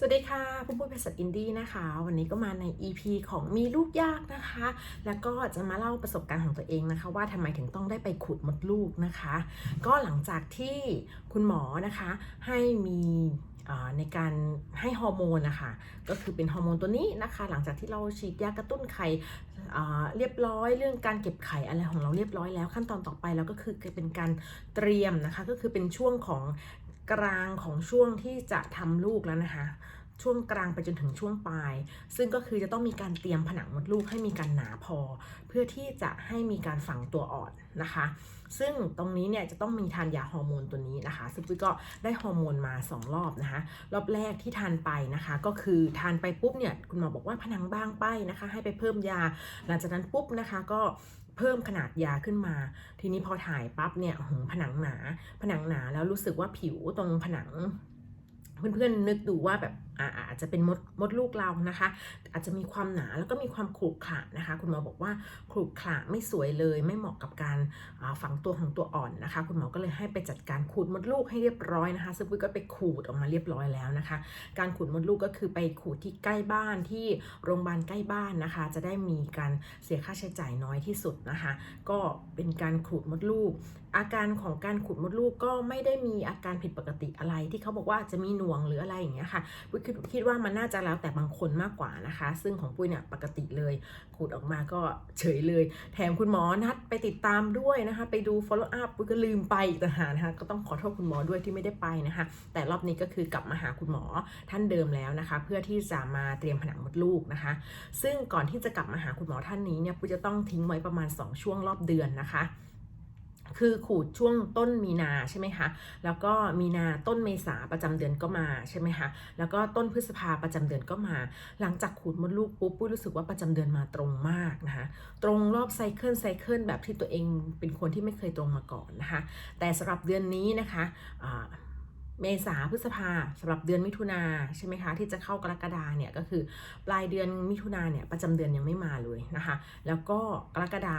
สวัสดีค่ะปุ้มปุ้ยเภสัชอินดี้นะคะ วันนี้ก็มาใน EP ของมีลูกยากนะคะ แล้วก็จะมาเล่าประสบการณ์ของตัวเองนะคะ ว่าทำไมถึงต้องได้ไปขุดมดลูกนะคะ ก็หลังจากที่คุณหมอนะคะให้มีในการให้ฮอร์โมนนะคะก็คือเป็นฮอร์โมนตัวนี้นะคะ หลังจากที่เราฉีดยากระตุ้นไข่เรียบร้อยเรื่องการเก็บไข่อะไรของเราเรียบร้อยแล้วขั้นตอนต่อไปแล้วก็คือเป็นการเตรียมนะคะ ก็คือเป็นช่วงของ กลางของช่วงที่จะทำลูกแล้วนะคะ ช่วงกลางไปจนถึงช่วงปลาย ซึ่งก็คือจะต้องมีการเตรียมผนังมดลูกให้มีการหนาพอ เพื่อที่จะให้มีการฝังตัวอ่อนนะคะ ซึ่งตรงนี้เนี่ยจะต้องมีทานยาฮอร์โมนตัวนี้นะคะ ซึ่งปุ้ยก็ได้ฮอร์โมนมา 2 รอบนะคะ รอบแรกที่ทานไปนะคะ ก็คือทานไปปุ๊บเนี่ยคุณหมอบอกว่าผนังบางไปนะคะ ให้ไปเพิ่มยา หลังจากนั้นปุ๊บนะคะก็เพิ่มขนาดยาขึ้นมา ทีนี้พอถ่ายปั๊บเนี่ยหืมผนังหนา ผนังหนาแล้วรู้สึกว่าผิวตรงผนัง เพื่อนๆนึกดูว่าแบบ อาจจะเป็นมดมดลูกเรานะคะ อาจจะมีความหนาแล้วก็มีความขรุขระนะคะ คุณหมอบอกว่าขรุขระไม่สวยเลย ไม่เหมาะกับการาฝังตัวของตัวอ่อนนะคะ คุณหมอก็เลยให้ไปจัดการขูดมดลูกให้เรียบร้อยนะคะ ซึ่งปุ้ยก็ไปขูดออกมาเรียบร้อยแล้วนะคะ การขูดมดลูกก็คือไปขูดที่ใกล้บ้านที่โรงพยาบาลใกล้บ้านนะคะ จะได้มีการเสียค่าใช้จ่ายน้อยที่สุดนะคะ ก็เป็นการขูดมดลูก อาการของการขูดมดลูกก็ไม่ได้มีอาการผิดปกติอะไรที่เขาบอกว่าจะมีหน่วงหรืออะไรอย่างเงี้ยค่ะปุ้ยคิดคิดว่ามันน่าจะแล้วแต่บางคนมากกว่านะคะ ซึ่งของปุ้ยเนี่ยปกติเลยขูดออกมาก็เฉยเลย แถมคุณหมอนัดไปติดตามด้วยนะคะ ไปดู follow up ปุ้ยก็ลืมไปอีกต่างหากนะคะก็ต้องขอโทษคุณหมอด้วยที่ไม่ได้ไปนะคะ แต่รอบนี้ก็คือกลับมาหาคุณหมอท่านเดิมแล้วนะคะ เพื่อที่จะมาเตรียมผนังมดลูกนะคะ ซึ่งก่อนที่จะกลับมาหาคุณหมอท่านนี้เนี่ยปุ้ยจะต้องทิ้งไว้ประมาณ 2 ช่วงรอบเดือนนะคะ คือขูดช่วงต้นมีนาใช่ไหมคะ แล้วก็มีนาต้นเมษาประจำเดือนก็มาใช่ไหมคะ แล้วก็ต้นพฤษภาประจำเดือนก็มา หลังจากขูดมดลูกปุ๊บปุ้ยรู้สึกว่าประจำเดือนมาตรงมากนะคะ ตรงรอบไซเคิลไซเคิลแบบที่ตัวเองเป็นคนที่ไม่เคยตรงมาก่อนนะคะ แต่สำหรับเดือนนี้นะคะเมษาพฤษภาสำหรับเดือนมิถุนาใช่ไหมคะที่จะเข้ากรกฎาเนี่ยก็คือปลายเดือนมิถุนาเนี่ยประจำเดือนยังไม่มาเลยนะคะ แล้วก็กรกฎา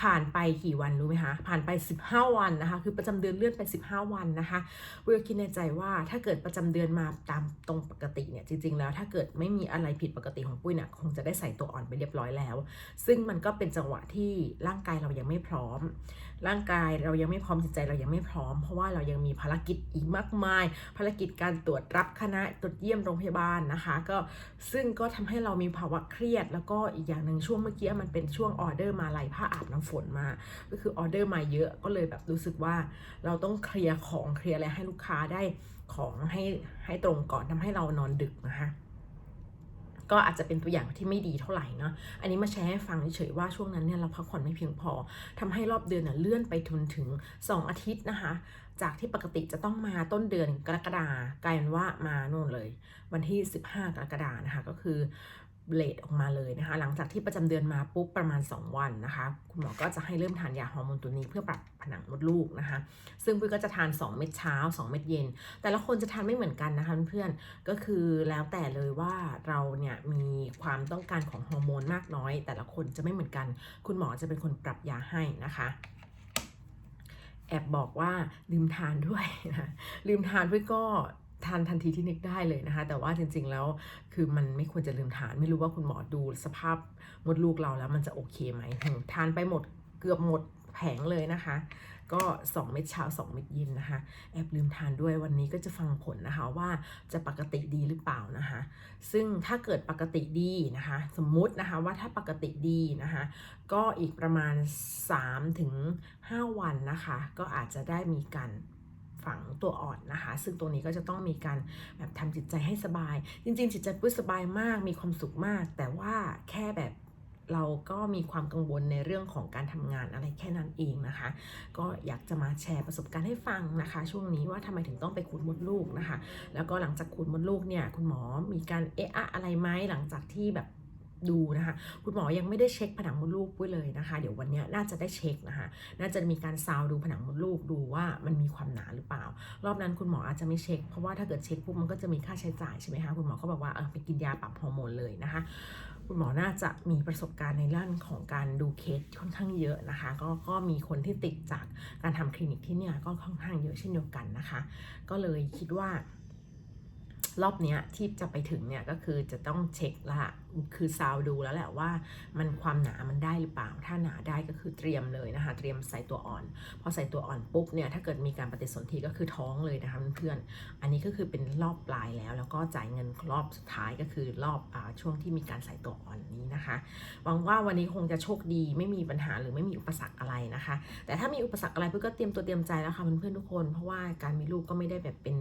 ผ่านไปกี่วันรู้ไหมคะ ผ่านไป 15 วันนะคะ คือประจำเดือนเลื่อนไป 15 วันนะคะวิวคิดในใจว่าถ้าเกิดประจำเดือนมาตามตรงปกติเนี่ยจริงๆแล้วถ้าเกิดไม่มีอะไรผิดปกติของปุ้ยเนี่ยคงจะได้ใส่ตัวอ่อนไปเรียบร้อยแล้ว ซึ่งมันก็เป็นจังหวะที่ร่างกายเรายังไม่พร้อม ร่างกายเรายังไม่พร้อมจิตใจเรายังไม่พร้อม เพราะว่าเรายังมีภารกิจอีกมากมาย ภารกิจการตรวจรับคณะตรวจเยี่ยมโรงพยาบาลนะคะ ก็ซึ่งก็ทำให้เรามีภาวะเครียด แล้วก็อีกอย่างหนึ่งช่วงเมื่อกี้มันเป็นช่วงออเดอร์มาไหลผ้าอาบน้ำฝนมา ก็คือออเดอร์มาเยอะก็เลยแบบรู้สึกว่าเราต้องเคลียร์ของเคลียร์อะไรให้ลูกค้าได้ของให้ให้ตรงก่อนทำให้เรานอนดึกนะคะก็อาจจะเป็นตัวอย่างที่ไม่ดีเท่าไหร่เนาะ อันนี้มาแชร์ให้ฟังเฉยๆว่าช่วงนั้นเนี่ยเราพักผ่อนไม่เพียงพอทำให้รอบเดือนเน่ะเลื่อนไปถึงถึง 2 อาทิตย์นะคะ จากที่ปกติจะต้องมาต้นเดือนกรกฎากลายเป็นว่ามาโน่นเลย วันที่ 15 กรกฎานะคะ ก็คือ เลทออกมาเลยนะคะ หลังจากที่ประจำเดือนมาปุ๊บประมาณ 2 วันนะคะ คุณหมอก็จะให้เริ่มทานยาฮอร์โมนตัวนี้เพื่อปรับผนังมดลูกนะคะ ซึ่งปุ้ยก็จะทาน 2 เม็ดเช้า 2 เม็ดเย็น แต่ละคนจะทานไม่เหมือนกันนะคะเพื่อนๆก็คือแล้วแต่เลยว่าเราเนี่ยมีความต้องการของฮอร์โมนมากน้อย แต่ละคนจะไม่เหมือนกัน คุณหมอจะเป็นคนปรับยาให้นะคะแอบบอกว่าลืมทานด้วยนะลืมทานด้วยก็ ทานทันทีที่นึกได้เลยนะคะ แต่ว่าจริงๆแล้วคือมันไม่ควรจะลืมทาน ไม่รู้ว่าคุณหมอดูสภาพมดลูกเราแล้วมันจะโอเคไหมทานไปหมดเกือบหมดแผงเลยนะคะ ก็ 2 เม็ดเช้า 2 เม็ดเย็นนะคะ แอบลืมทานด้วยวันนี้ก็จะฟังผลนะคะว่าจะปกติดีหรือเปล่านะคะ ซึ่งถ้าเกิดปกติดีนะคะ สมมุตินะคะว่าถ้าปกติดีนะคะ ก็อีกประมาณ3ถึง5วันนะคะ ก็อาจจะได้มีการ ฝังตัวอ่อนนะคะ ซึ่งตรงนี้ก็จะต้องมีการแบบทำจิตใจให้สบาย จริง ๆ จิตใจปุ้ยสบายมากมีความสุขมาก แต่ว่าแค่แบบเราก็มีความกังวลในเรื่องของการทำงานอะไรแค่นั้นเองนะคะ ก็อยากจะมาแชร์ประสบการณ์ให้ฟังนะคะ ช่วงนี้ว่าทำไมถึงต้องไปขูดมดลูกนะคะ แล้วก็หลังจากขูดมดลูกเนี่ยคุณหมอมีการเอะอะอะไรไหมหลังจากที่แบบ ดูนะคะ คุณหมอยังไม่ได้เช็คผนังมดลูกปุ้เลยนะคะ เดี๋ยววันนี้น่าจะได้เช็คนะคะ น่าจะมีการซาวดูผนังมดลูกดูว่ามันมีความหนาหรือเปล่า รอบนั้นคุณหมออาจจะไม่เช็ค เพราะว่าถ้าเกิดเช็คปุ๊บมันก็จะมีค่าใช้จ่ายใช่ไหมคะคุณหมอเขาบอกว่าเออไปกินยาปรับฮอร์โมนเลยนะคะ คุณหมอน่าจะมีประสบการณ์ในด้านของการดูเคสค่อนข้างเยอะนะคะ ก็ก็มีคนที่ติดจากการทำคลินิกที่เนี่ยก็ค่อนข้างเยอะเช่นเดียวกันนะคะ ก็เลยคิดว่า รอบเนี้ยที่จะไปถึงเนี่ยก็คือจะต้องเช็คละคือซาวดูแล้วแหละว่ามันความหนามันได้หรือเปล่า ถ้าหนาได้ก็คือเตรียมเลยนะคะ เตรียมใส่ตัวอ่อน พอใส่ตัวอ่อนปุ๊บเนี่ยถ้าเกิดมีการปฏิสนธิก็คือท้องเลยนะคะเพื่อนอันนี้ก็คือเป็นรอบปลายแล้ว แล้วก็จ่ายเงินรอบสุดท้ายก็คือรอบอาช่วงที่มีการใส่ตัวอ่อนนี้นะคะหวังว่าวันนี้คงจะโชคดีไม่มีปัญหาหรือไม่มีอุปสรรคอะไรนะคะ แต่ถ้ามีอุปสรรคอะไรเพื่อนก็เตรียมตัวเตรียมใจแล้วค่ะเพื่อนๆทุกคน เพราะว่าการมีลูกก็ไม่ได้แบบเป็น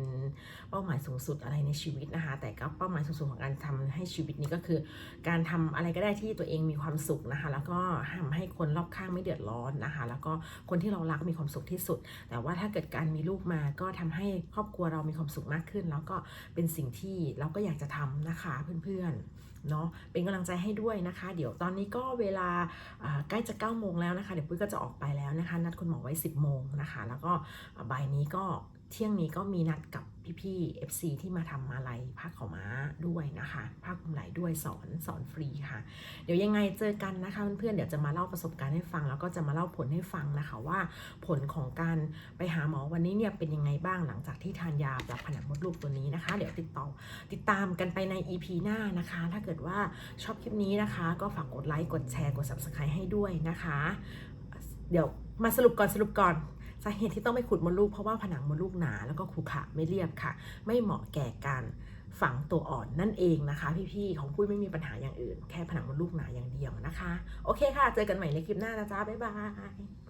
เป้าหมายสูงสุดอะไรในชีวิตนะคะ แต่ก็เป้าหมายสูงสุดของการทำให้ชีวิตนี้ก็คือ การทำอะไรก็ได้ที่ตัวเองมีความสุขนะคะ แล้วก็ทำให้คนรอบข้างไม่เดือดร้อนนะคะ แล้วก็คนที่เรารักมีความสุขที่สุด แต่ว่าถ้าเกิดการมีลูกมาก็ทำให้ครอบครัวเรามีความสุขมากขึ้น แล้วก็เป็นสิ่งที่เราก็อยากจะทำนะคะเพื่อนๆเนาะเป็นกำลังใจให้ด้วยนะคะ เดี๋ยวตอนนี้ก็เวลาใกล้จะ9ก้าโมงแล้วนะคะ เดี๋ยวปุ้ยก็จะออกไปแล้วนะคะ นัดคุณหมอไว้ 10บโมงนะคะ แล้วก็บ่ายนี้ก็เที่ยงนี้ก็มีนัดกับ พี่ๆ FC ที่มาทำมาลัยผ้าขาม้าด้วยนะคะผ้าคลุมไหลด้วยสอนสอนฟรีค่ะ เดี๋ยวยังไงเจอกันนะคะเพื่อนๆเดี๋ยวจะมาเล่าประสบการณ์ให้ฟัง แล้วก็จะมาเล่าผลให้ฟังนะคะว่า ผลของการไปหาหมอวันนี้เนี่ยเป็นยังไงบ้างหลังจากที่ทานยาปรับผนังมดลูกตัวนี้นะคะ เดี๋ยวติดต่อติดตามกันไปใน EP หน้านะคะ ถ้าเกิดว่าชอบคลิปนี้นะคะ ก็ฝากกดไลค์กดแชร์กด Subscribe ให้ด้วยนะคะ เดี๋ยวมาสรุปก่อนสรุปก่อนาเหตุที่ต้องไม่ขุดมดลูกเพราะว่าผนังมดลูกหนาแล้วก็ขรุขระไม่เรียบค่ะ ไม่เหมาะแก่การฝังตัวอ่อนนั่นเองนะคะ พี่ๆ ของปุ้ยไม่มีปัญหาอย่างอื่น แค่ผนังมดลูกหนาอย่างเดียวนะคะ โอเคค่ะ เจอกันใหม่ในคลิปหน้านะจ๊ะบ๊ายบาย